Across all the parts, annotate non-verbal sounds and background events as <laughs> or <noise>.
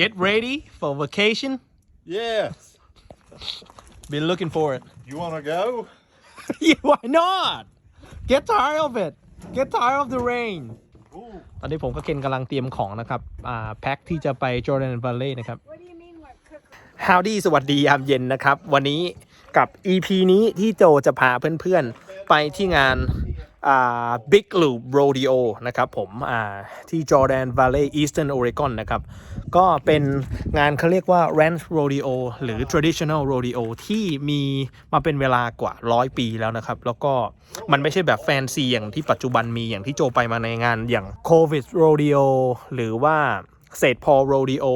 Get ready for vacation. Yes. Been looking for it. You want to go? yeah, why not? Get tired of it. Get tired of the rain. Ooh. ตอนนี้ผมกับเคนกำลังเตรียมของนะครับอ่าแพ็คที่จะไป Jordan Valley นะครับ What do you mean what cook? Howdy สวัสดียามเย็นนะครับ วันนี้กับ EP นี้ที่โจจะพาเพื่อนๆ ไปที่งาน อ่า Big Loop Rodeo นะครับผมอ่าที่ Jordan Valley Eastern Oregon นะครับ ก็เป็นงานเขาเรียกว่า Ranch Rodeo หรือ Traditional Rodeo ที่มีมาเป็นเวลากว่าร้อยปีแล้วนะครับ แล้วก็มันไม่ใช่แบบแฟนซีอย่างที่ปัจจุบันมีอย่างที่โจไปมาในงานอย่าง Covid Rodeo หรือว่า เศษพอโรดิโอ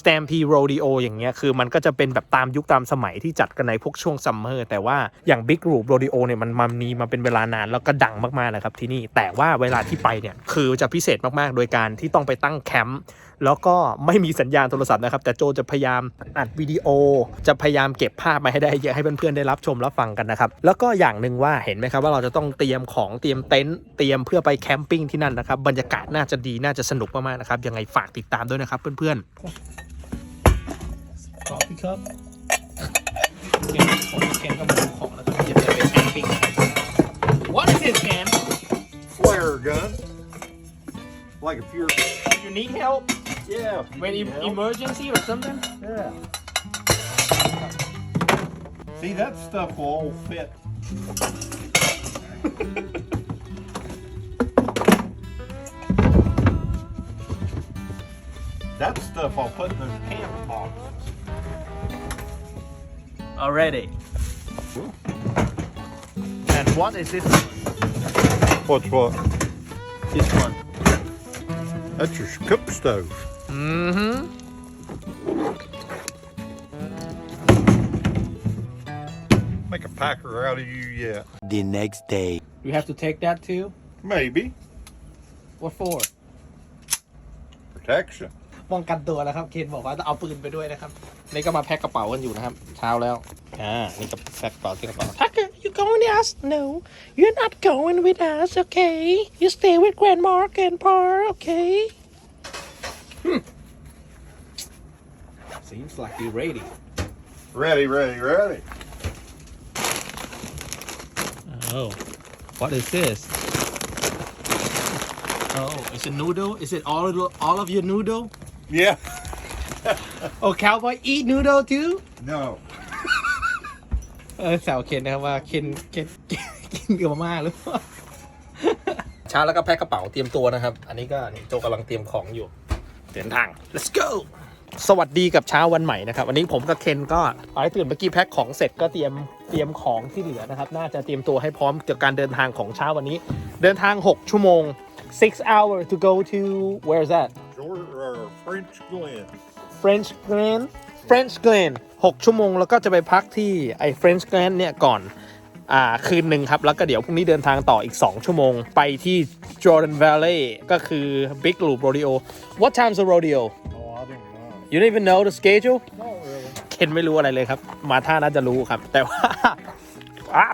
สแตมพีโรดิโออย่างเงี้ยคือมันก็จะเป็นแบบตามยุคตามสมัยที่จัดกันในพวกช่วงซัมเมอร์แต่ว่าอย่างบิ๊กรูปโรดิโอเนี่ยมันมันมีมาเป็นเวลานานแล้วก็ดังมากๆนะครับที่นี่แต่ว่าเวลาที่ไปเนี่ยคือจะพิเศษมากๆ โดยการที่ต้องไปตั้งแคมป์ แล้วก็ไม่มีสัญญาณโทรศัพท์นะครับ แต่โจจะพยายามอัดวิดีโอ จะพยายามเก็บภาพมาให้ได้เยอะให้เพื่อนๆได้รับชมรับฟังกันนะครับ แล้วก็อย่างหนึ่งว่าเห็นไหมครับว่าเราจะต้องเตรียมของเตรียมเต็นท์เตรียมเพื่อไปแคมปิ้งที่นั่นนะครับบรรยากาศน่าจะดีน่าจะสนุกมากๆนะครับยังไงฝากติดตามด้วยนะครับเพื่อนๆ Coffee cup เคนผมเคนก็มาดูของแล้วก็จะไปแคมปิ้ง What is this man Flare gun. Like if you're, you need help yeah. when need em- help. emergency or something Yeah. See, that stuff will all fit. <laughs> that stuff I'll put in those camp boxes. already and what is this What's what? this one That's your cook stove. mm-hmm Make a packer out of you yet. the next day. you have to take that too Maybe. what for Protection. ป้องกันตัวแล้วครับ เคนบอกว่าต้องเอาปืนไปด้วยนะครับ นี่ก็มาแพ็คกระเป๋ากันอยู่นะครับ เช้าแล้ว อ่า นี่ก็แพ็คกระเป๋าที่กระเป๋า Tucker you going with us no you're not going with us okay you stay with grandma and pa okay hmm. seems like you're ready Ready, ready, ready. oh what is this oh it's a noodle is it all of, all of your noodle Yeah. oh cowboy eat noodle too No. เออแซวเคนนะครับว่าเคนเคนกินเกี่ยวมากหรือเปล่าเช้าแล้วก็แพ็คกระเป๋าเตรียมตัวนะครับ อันนี้ก็นี่โจกำลังเตรียมของอยู่ เดินทาง let's go สวัสดีกับเช้าวันใหม่นะครับ วันนี้ผมกับเคนก็ไปตื่นเมื่อกี้แพ็คของเสร็จก็เตรียมเตรียมของที่เหลือนะครับ น่าจะเตรียมตัวให้พร้อมเกี่ยวกับการเดินทางของเช้าวันนี้ เดินทาง 6 ชั่วโมง six hour to go to where is that Georgia, uh, French Glen. French Glen French Glen 6 ชั่วโมงแล้วก็จะไปพักที่ไอ้ French Glen เนี่ยก่อนอ่าคืนหนึ่งครับ แล้วก็เดี๋ยวพรุ่งนี้เดินทางต่ออีก 2 ชั่วโมง ไปที่ Jordan Valley ก็คือ Big Loop Rodeo What time's the rodeo Oh, I didn't know. You don't even know the schedule Not really. เคนไม่รู้อะไรเลยครับ มาท่าน่าจะรู้ครับ แต่ว่าอะ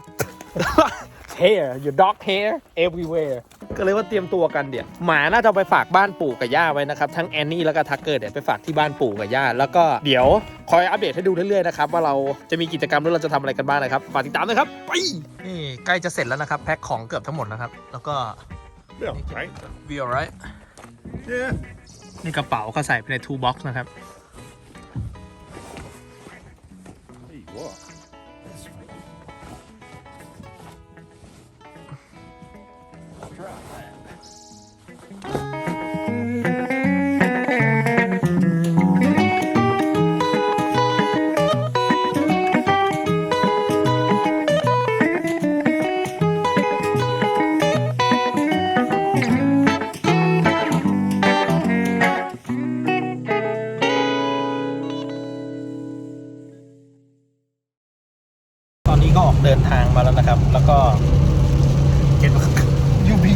hair your dog hair everywhere ก็เลยว่าเตรียมตัวกันเดี๋ยวหมาน่าจะเอาไปฝากบ้านปู่กับย่าไว้นะครับ ทั้งแอนนี่แล้วก็ทักเกอร์เดี๋ยวไปฝากที่บ้านปู่กับย่า แล้วก็เดี๋ยวคอยอัปเดตให้ดูเรื่อยๆนะครับ ว่าเราจะมีกิจกรรมหรือเราจะทำอะไรกันบ้างนะครับฝากติดตามนะครับไปนี่ใกล้จะเสร็จแล้วนะครับ แพ็คของเกือบทั้งหมดนะครับ แล้วก็ Yeah, right. be alright Yeah. นี่กระเป๋าก็ใส่ไปใน two box นะครับ ก็ออกเดินทางมาแล้วนะครับ แล้วก็เห็น you be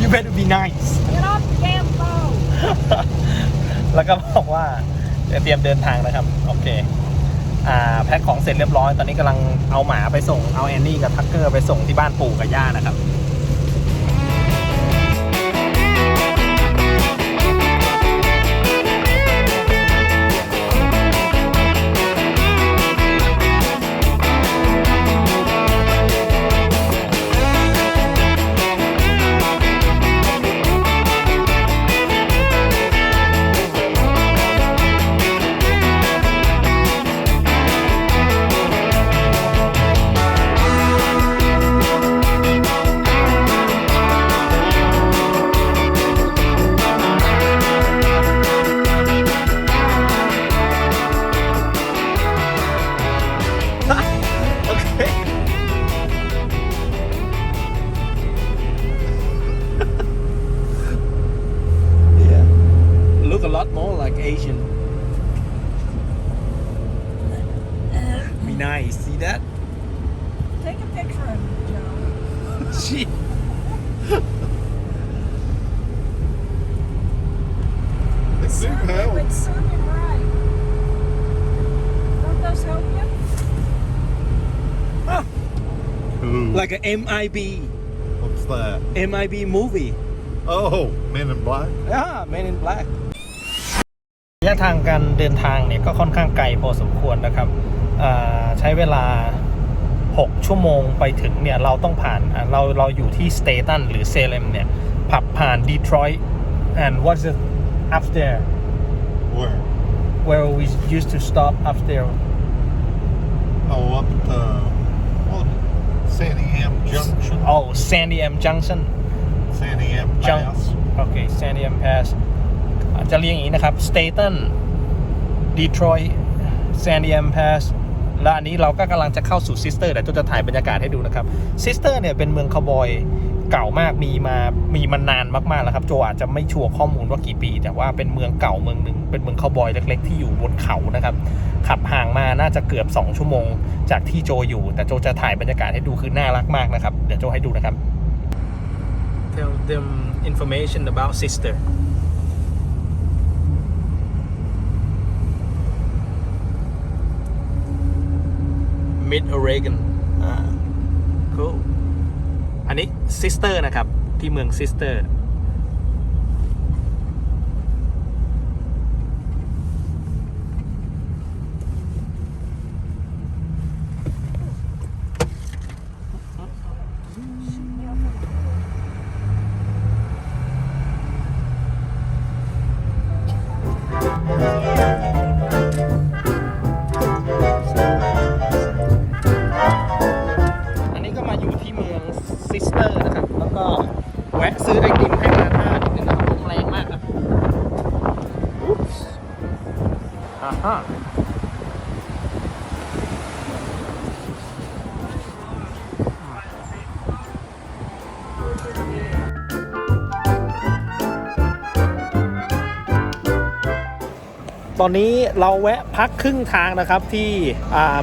you better be nice Get off the damn phone. แล้วก็บอกว่าจะเตรียมเดินทางนะครับ โอเค อ่าแพ็คของเสร็จเรียบร้อย ตอนนี้กำลังเอาหมาไปส่ง เอาแอนนี่กับทักเกอร์ไปส่งที่บ้านปู่กับย่านะครับ Joe. Gee. They do Serve you, help. but serve him right. Don't those help you? Ooh, like a MIB what's that? MIB movie Oh, Men in Black. อ่า Men in Black ระยะทางการเดินทางเนี่ยก็ค่อนข้างไกลพอสมควรนะครับอ่าใช้เวลา 6 ชั่วโมงไปถึงเนี่ยเราต้องผ่านอ่าเราเราอยู่ที่สเตตันหรือเซเลมเนี่ยผับผ่านดีทรอยต์ and what's it up there Where? where we used to stop up there Oh, up at the what? Sandy M Junction. oh Sandy M Junction Sandy M Junk Pass. โอเค Sandy M Pass อะจะเรียกอย่างนี้นะครับ Staten Detroit Sandy M Pass และอันนี้เราก็กำลังจะเข้าสู่ซิสเตอร์เดี๋ยวจะถ่ายบรรยากาศให้ดูนะครับซิสเตอร์เนี่ยเป็นเมืองคาวบอยเก่ามากมีมามีมานานมากๆแล้วครับโจอาจจะไม่ชัวร์ข้อมูลว่ากี่ปี แต่ว่าเป็นเมืองเก่าเมืองหนึ่งเป็นเมืองคาวบอยเล็ก ๆ ที่อยู่บนเขานะครับขับห่างมาน่าจะเกือบ 2 ชั่วโมง จากที่โจอยู่ แต่โจจะถ่ายบรรยากาศให้ดูคือน่ารักมากนะครับเดี๋ยวโจให้ดูนะครับ Tell them information about sister Mid Oregon อ่า cool อันนี้ sister นะครับ ที่เมือง sister อัน ตอนนี้เราแวะพักครึ่งทางนะครับที่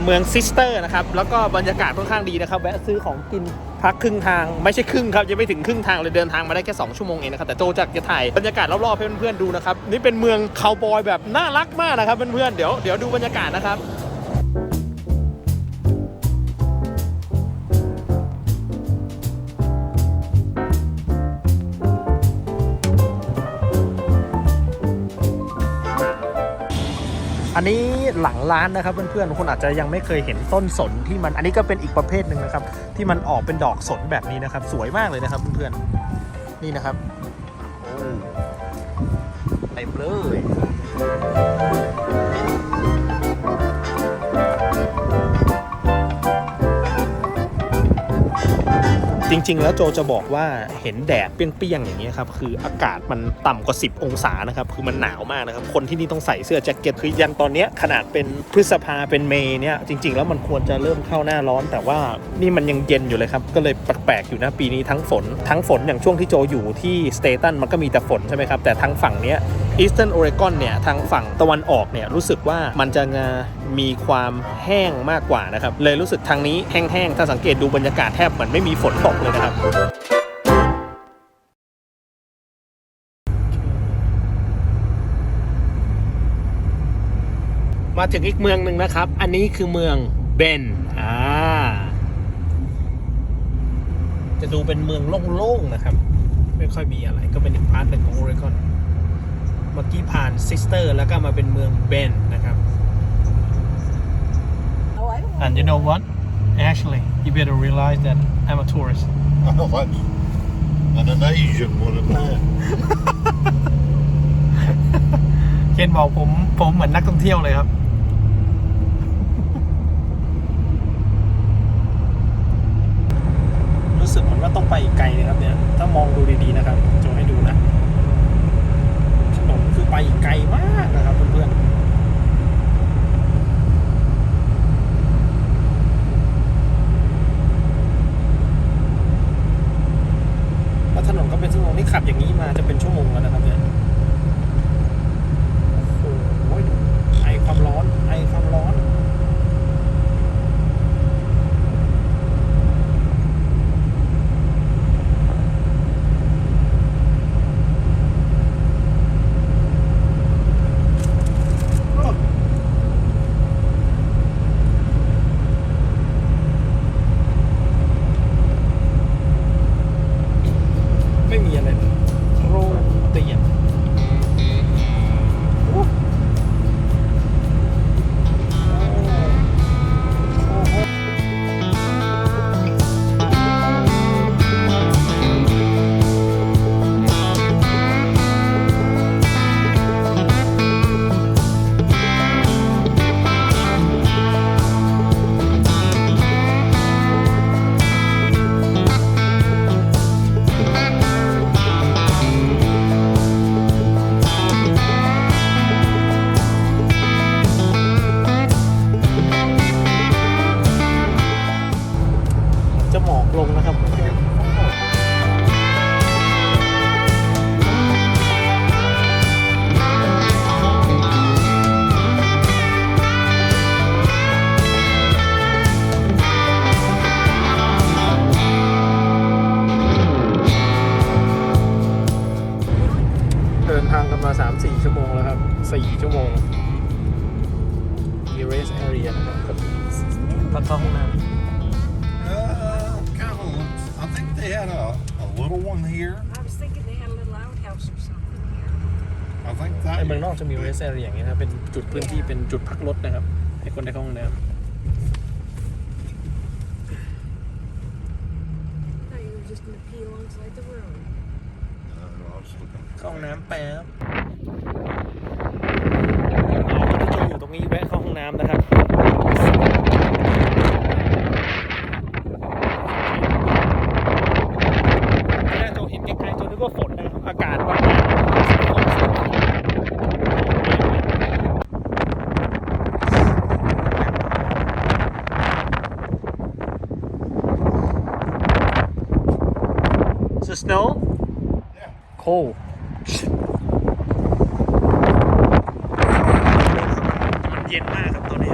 เมืองซิสเตอร์นะครับแล้วก็บรรยากาศค่อนข้างดีนะครับแวะซื้อของกินพักครึ่งทางไม่ใช่ครึ่งครับยังไม่ถึงครึ่งทางเลยเดินทางมาได้แค่2ชั่วโมงเองนะครับแต่โจจากจะถ่ายบรรยากาศรอบๆให้เพื่อนๆดูนะครับนี่เป็นเมืองคาวบอยแบบน่ารักมากนะครับเพื่อนๆเดี๋ยวเดี๋ยวดูบรรยากาศนะครับ นนี้หลังร้านนะครับเพื่อนๆคนอาจจะยังไม่เคยเห็นต้นสนที่มันอันนี้ก็เป็นอีกประเภทหนึ่งนะครับ ที่มันออกเป็นดอกสนแบบนี้นะครับ สวยมากเลยนะครับเพื่อนๆ นี่นะครับโอ้เต็มเลย จริง ๆ แล้วโจจะบอกว่าเห็นแดดเปรี้ยงๆอย่างนี้ครับคืออากาศมันต่ำกว่า 10 องศานะครับคือมันหนาวมากนะครับคนที่นี่ต้องใส่เสื้อแจ็คเก็ตคือยันตอนนี้ขนาดเป็นพฤษภาเป็นเมย์เนี่ยจริง ๆ แล้วมันควรจะเริ่มเข้าหน้าร้อน แต่ว่านี่มันยังเย็นอยู่เลยครับก็เลยแปลกๆอยู่นะปีนี้ทั้งฝน ทั้งฝนอย่างช่วงที่โจอยู่ที่สเตตันมันก็มีแต่ฝนใช่ไหมครับแต่ทางฝั่งเนี้ยอีสเทิร์นโอเรกอนเนี่ยทางฝั่งตะวันออกเนี่ยรู้สึกว่ามันจะมีความแห้งมากกว่านะครับเลยรู้สึกทางนี้แห้งๆถ้าสังเกตดูบรรยากาศแทบเหมือนไม่มีฝนตกเลยนะครับมาถึงอีกเมืองหนึ่งนะครับ อันนี้คือเมืองเบน อ่า จะดูเป็นเมืองโล่งๆนะครับ ไม่ค่อยมีอะไร ก็เป็นอีกพาร์ทหนึ่งของโอเรกอน เมื่อกี้ผ่านซิสเตอร์แล้วก็มาเป็นเมืองเบนนะครับ and you know what Ashley you better realize that I'm a tourist I know that's and an Asian one at that. เคนบอกผมผมเหมือนนักท่องเที่ยวเลยครับ รู้สึกเหมือนว่าต้องไปอีกไกลเลยครับเนี่ย ถ้ามองดูดีๆนะครับโจ little outhouse or something here. I think ำ that. ในเมืองนอกจะมี rest area อย่างเงี้ยนะครับเป็นจุดพื้นที่เป็นจุดพักรถนะครับ ให้คนได้เข้าห้องน้ I thought you were just gonna pee alongside the road. Uh, I was looking. ำเข้าห้องน้ำแป๊บ snow Yeah. cold มันเย็นมากครับตอนนี้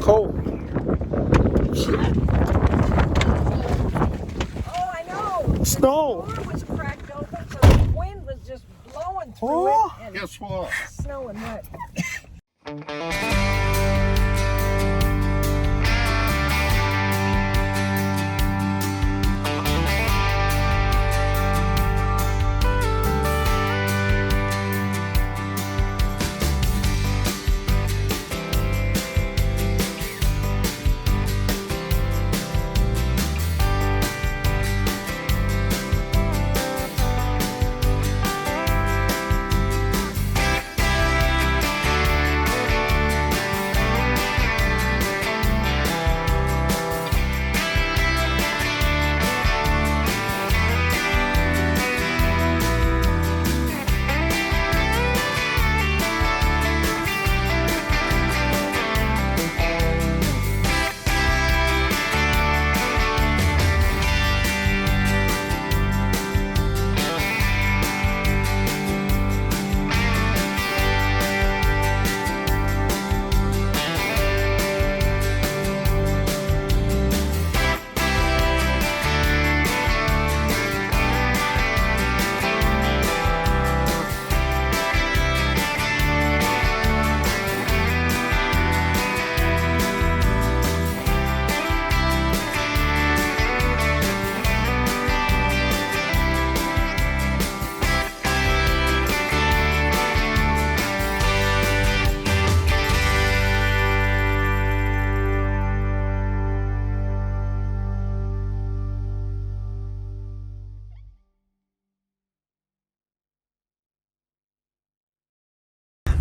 cold Oh, I know. snow The door was cracked open, so the wind was just blowing through Oh. it and Guess what?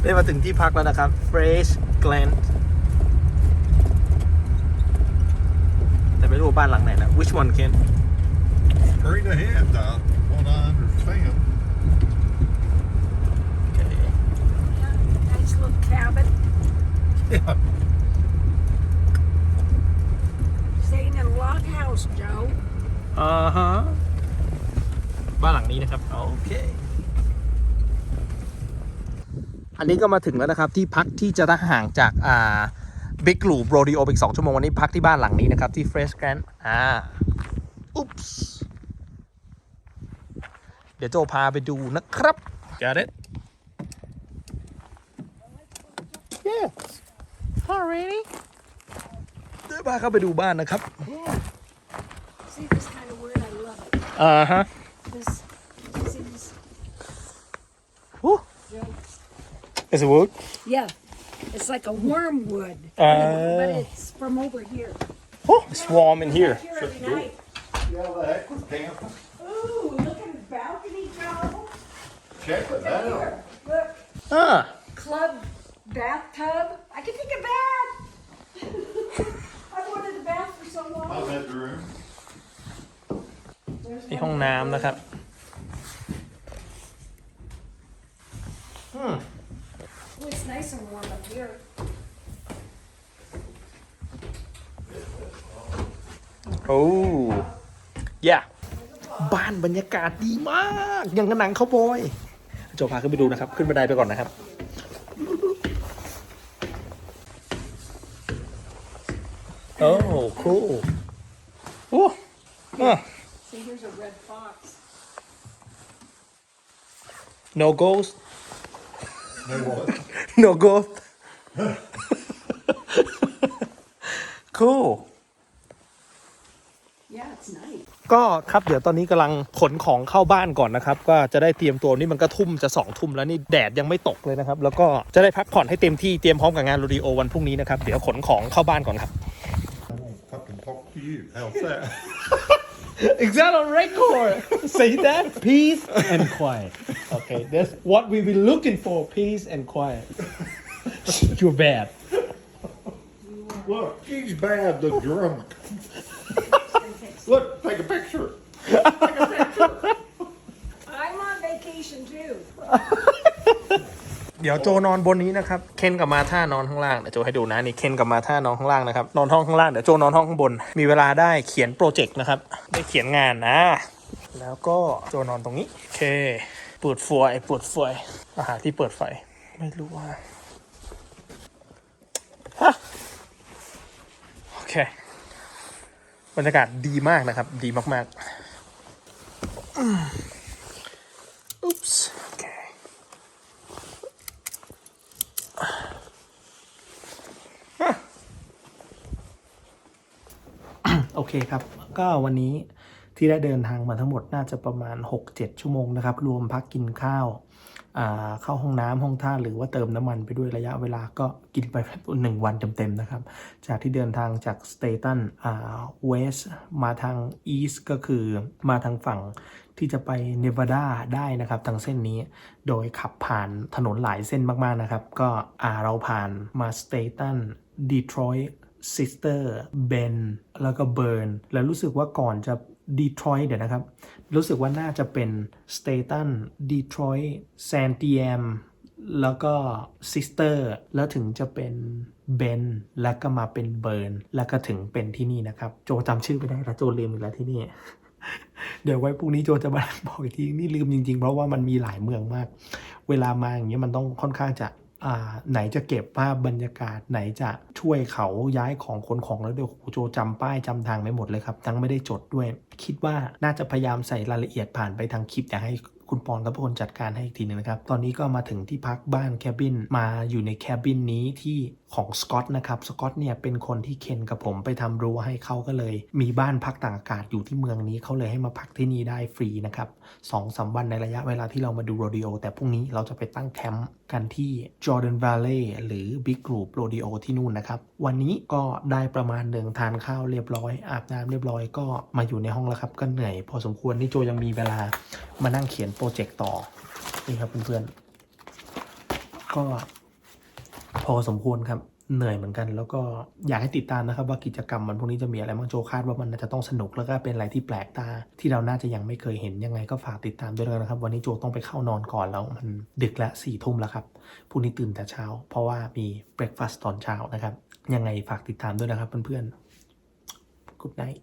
ได้มาถึงที่พักแล้วนะครับ Fresh Glen แต่ไม่รู้ว่าบ้านหลังไหนนะ Which one Ken Straight ahead, uh, what I understand. okay Nice little cabin. Yeah. Staying in a log house, Joe. อ่าฮะบ้านหลังนี้นะครับ โอเค อันนี้ก็มาถึงแล้วนะครับที่พักที่จะห่างจากอ่าบิ๊กลูบโรดิโออีกสองชั่วโมงวันนี้พักที่บ้านหลังนี้นะครับที่ Fresh Grand อ่าอุ๊ปส์เดี๋ยวโจพาไปดูนะครับ Got it Yes Already เดี๋ยวพาเข้าไปดูบ้านนะครับ See this kind of wood? I love it. อ่าฮะ This, Is it wood? Yeah, it's like a wormwood, Uh. but it's from over here. Oh, it's warm in here. Here every night. Yeah, the heck with camping. Ooh, look at the balcony, Joe. Check it out. Here, look, Ah, club bathtub. I can take a bath. <laughs> I've wanted a bath for so My long. bedroom. There's ที่ one ห้องน้ำนะครับ Hmm. Oh, it's nice and warm up here. Oh yeah บ้านบรรยากาศดีมาก อย่างกับหนังเขาวบอยโจพาขึ้นไปดูนะครับ ขึ้นบันไดไปก่อนนะครับโ Oh, cool. Oh, huh. See, here's a red fox. no ghost. No what? No ghost. cool. Yeah, it's nice. ก็ครับเดี๋ยวตอนนี้กำลังขนของเข้าบ้านก่อนนะครับ ก็จะได้เตรียมตัวนี่มันก็ทุ่มจะสองทุ่มแล้วนี่แดดยังไม่ตกเลยนะครับ แล้วก็จะได้พักผ่อนให้เต็มที่เตรียมพร้อมกับงานโรดิโอวันพรุ่งนี้นะครับ เดี๋ยวขนของเข้าบ้านก่อนครับ I won't fucking talk to you. How's that? Is that on record? <laughs> Say that peace and quiet. Okay, that's what we been looking for. Peace and quiet. <laughs> You're bad. Look, he's bad, the drunk. <laughs> Look, take a picture. I'm on vacation too. เดี๋ยวโจนอนบนนี้นะครับ เคนกับมาท่านอนข้างล่างเดี๋ยวโจให้ดูนะนี่เคนกับมาท่านอนข้างล่างนะครับ นอนห้องข้างล่างเดี๋ยวโจนอนห้องข้างบน มีเวลาได้เขียนโปรเจกต์นะครับ ได้เขียนงานนะ แล้วก็โจนอนตรงนี้ โอเคเปิดไฟเปิดไฟอาหารที่เปิดไฟ ไม่รู้ว่าฮะโอเค บรรยากาศดีมากนะครับ ดีมากๆอืมอุ๊ปส์ โอเคครับ ก็วันนี้ที่ได้เดินทางมาทั้งหมดน่าจะประมาณ 6-7 ชั่วโมงนะครับ รวมพักกินข้าวเข้าห้องน้ำห้องท่าหรือว่าเติมน้ำมันไปด้วยระยะเวลาก็กินไปหนึ่งวันเต็มๆนะครับ จากที่เดินทางจากสเตตันอ่าเวสมาทางอีสก็คือมาทางฝั่งที่จะไปเนวาดาได้นะครับ ทางเส้นนี้โดยขับผ่านถนนหลายเส้นมากๆนะครับ ก็อ่าเราผ่านมาสเตตันดีทรอยต์ ซิสเตอร์เบนแล้วก็เบิร์นแล้วรู้สึกว่าก่อนจะดีทรอยต์เดี๋ยวนะครับ รู้สึกว่าน่าจะเป็นสเตตันดีทรอยต์แซนติเอมแล้วก็ซิสเตอร์แล้วถึงจะเป็นเบนแล้วก็มาเป็นเบิร์นแล้วก็ถึงเป็นที่นี่นะครับ โจจำชื่อไม่ได้แล้วโจลืมอีกแล้วที่นี่ เดี๋ยวไว้พรุ่งนี้โจจะมาบอกอีกทีนี่ลืมจริงๆ เพราะว่ามันมีหลายเมืองมาก เวลามาอย่างเงี้ยมันต้องค่อนข้างจะ ไหนจะเก็บภาพบรรยากาศไหนจะช่วยเขาย้ายของคนของแล้วเดี๋ยวโหโจจำป้ายจำทางไม่หมดเลยครับ ทั้งไม่ได้จดด้วย คิดว่าน่าจะพยายามใส่รายละเอียดผ่านไปทางคลิปอยากให้คุณปอนกับพคนจัดการให้อีกทีหนึงนะครับ ตอนนี้ก็มาถึงที่พักบ้านแคบินมาอยู่ในแคบินนี้ที่ ของสกอตนะครับสกอตเนี่ยเป็นคนที่เคนกับผมไปทำรั้วให้เขาก็เลย มีบ้านพักต่างอากาศอยู่ที่เมืองนี้เขาเลยให้มาพักที่นี่ได้ฟรีนะครับสองสามวันในระยะเวลาที่เรามาดูโรดิโอแต่พรุ่งนี้เราจะไปตั้งแคมป์กันที่ Jordan Valley หรือ Big Group Rodeo ที่นู่นนะครับ วันนี้ก็ได้ประมาณหนึ่งทานข้าวเรียบร้อย อาบน้ำเรียบร้อยก็มาอยู่ในห้องแล้วครับ ก็เหนื่อย พอสมควรนี่โจยังมีเวลามานั่งเขียนโปรเจกต์ต่อ นี่ครับเพื่อนๆก็ พอสมควรครับเหนื่อยเหมือนกัน แล้วก็อยากให้ติดตามนะครับ ว่ากิจกรรมมันพวกนี้จะมีอะไรบ้างโจคาดว่ามันจะต้องสนุกแล้วก็เป็นอะไรที่แปลกตา ที่เราน่าจะยังไม่เคยเห็นยังไงก็ฝากติดตามด้วยกันนะครับ วันนี้โจต้องไปเข้านอนก่อนแล้วมันดึกและสี่ทุ่มแล้วครับพรุ่งนี้ตื่นแต่เช้า เพราะว่ามีเบรกฟาสต์ตอนเช้านะครับยังไงฝากติดตามด้วยนะครับเพื่อนๆ Good night